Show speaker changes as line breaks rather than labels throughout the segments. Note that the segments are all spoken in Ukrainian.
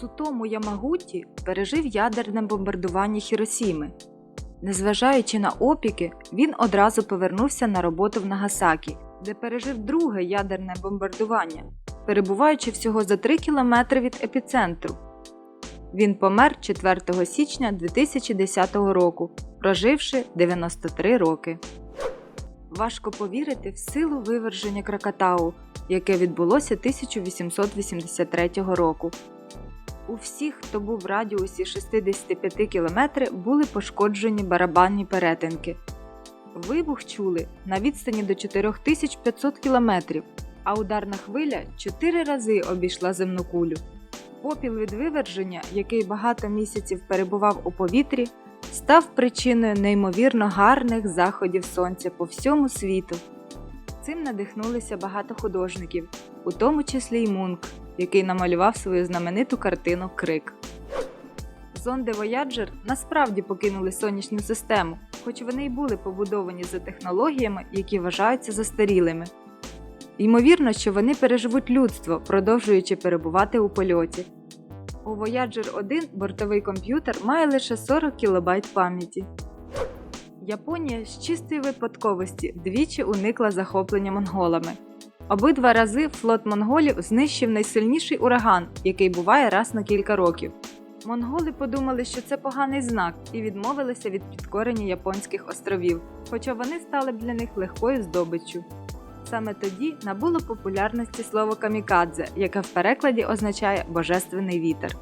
Цутому Ямагуті пережив ядерне бомбардування Хіросіми. Незважаючи на опіки, він одразу повернувся на роботу в Нагасакі, де пережив друге ядерне бомбардування, перебуваючи всього за 3 кілометри від епіцентру. Він помер 4 січня 2010 року, проживши 93 роки. Важко повірити в силу виверження Кракатау, яке відбулося 1883 року. У всіх, хто був в радіусі 65 км, були пошкоджені барабанні перетинки. Вибух чули на відстані до 4500 км, а ударна хвиля чотири рази обійшла земну кулю. Попіл від виверження, який багато місяців перебував у повітрі, став причиною неймовірно гарних заходів сонця по всьому світу. Цим надихнулися багато художників, у тому числі й Мунк, який намалював свою знамениту картину Крик. Зонди Voyager насправді покинули сонячну систему, хоч вони й були побудовані за технологіями, які вважаються застарілими. Ймовірно, що вони переживуть людство, продовжуючи перебувати у польоті. У Voyager 1 бортовий комп'ютер має лише 40 кБ пам'яті. Японія з чистої випадковості двічі уникла захоплення монголами. Обидва рази флот монголів знищив найсильніший ураган, який буває раз на кілька років. Монголи подумали, що це поганий знак, і відмовилися від підкорення японських островів, хоча вони стали б для них легкою здобиччю. Саме тоді набуло популярності слово камікадзе, яке в перекладі означає божественний вітер.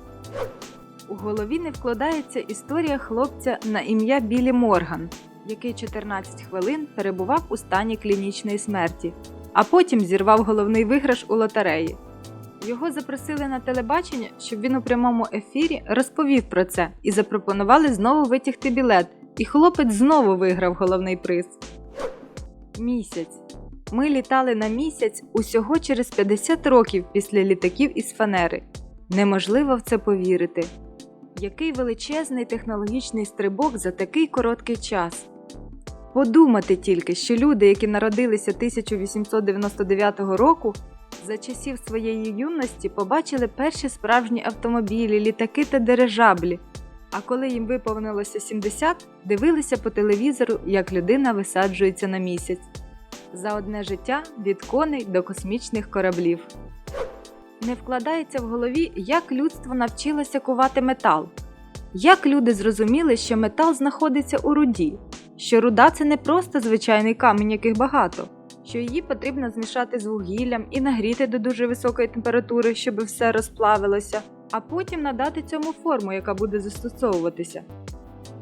У голові не вкладається історія хлопця на ім'я Білі Морган, який 14 хвилин перебував у стані клінічної смерті, а потім зірвав головний виграш у лотереї. Його запросили на телебачення, щоб він у прямому ефірі розповів про це і запропонували знову витягти білет, і хлопець знову виграв головний приз. Місяць. Ми літали на місяць усього через 50 років після літаків із фанери. Неможливо в це повірити. Який величезний технологічний стрибок за такий короткий час. Подумати тільки, що люди, які народилися 1899 року, за часів своєї юності побачили перші справжні автомобілі, літаки та дирижаблі. А коли їм виповнилося 70, дивилися по телевізору, як людина висаджується на місяць. За одне життя від коней до космічних кораблів. Не вкладається в голові, як людство навчилося кувати метал. Як люди зрозуміли, що метал знаходиться у руді, що руда це не просто звичайний камінь, яких багато, що її потрібно змішати з вугіллям і нагріти до дуже високої температури, щоб все розплавилося, а потім надати цьому форму, яка буде застосовуватися.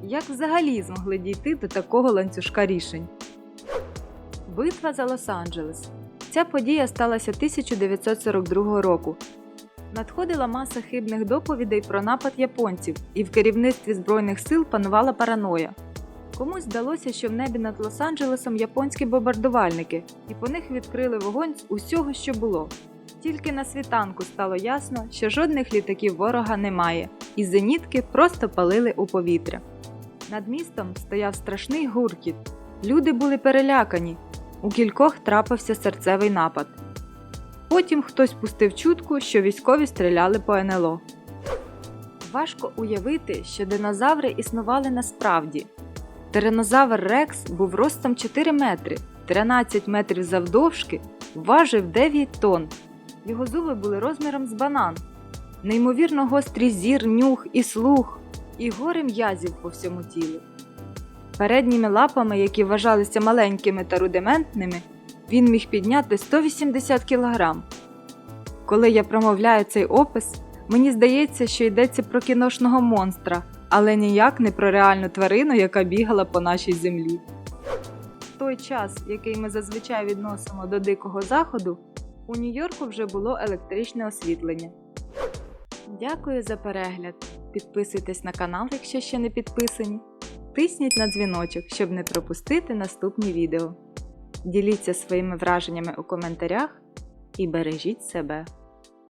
Як взагалі змогли дійти до такого ланцюжка рішень? Битва за Лос-Анджелес. Ця подія сталася 1942 року. Надходила маса хибних доповідей про напад японців, і в керівництві Збройних сил панувала параноя. Комусь здалося, що в небі над Лос-Анджелесом японські бомбардувальники, і по них відкрили вогонь з усього, що було. Тільки на світанку стало ясно, що жодних літаків ворога немає, і зенітки просто палили у повітря. Над містом стояв страшний гуркіт. Люди були перелякані, у кількох трапився серцевий напад. Потім хтось пустив чутку, що військові стріляли по НЛО. Важко уявити, що динозаври існували насправді. Тиранозавр Рекс був ростом 4 метри, 13 метрів завдовжки, важив 9 тонн. Його зуби були розміром з банан, неймовірно гострий зір, нюх і слух, і гори м'язів по всьому тілу. Передніми лапами, які вважалися маленькими та рудиментними, він міг підняти 180 кг. Коли я промовляю цей опис, мені здається, що йдеться про кіношного монстра, але ніяк не про реальну тварину, яка бігала по нашій землі. Той час, який ми зазвичай відносимо до Дикого Заходу, у Нью-Йорку вже було електричне освітлення. Дякую за перегляд. Підписуйтесь на канал, якщо ще не підписані. Тисніть на дзвіночок, щоб не пропустити наступні відео. Діліться своїми враженнями у коментарях і бережіть себе.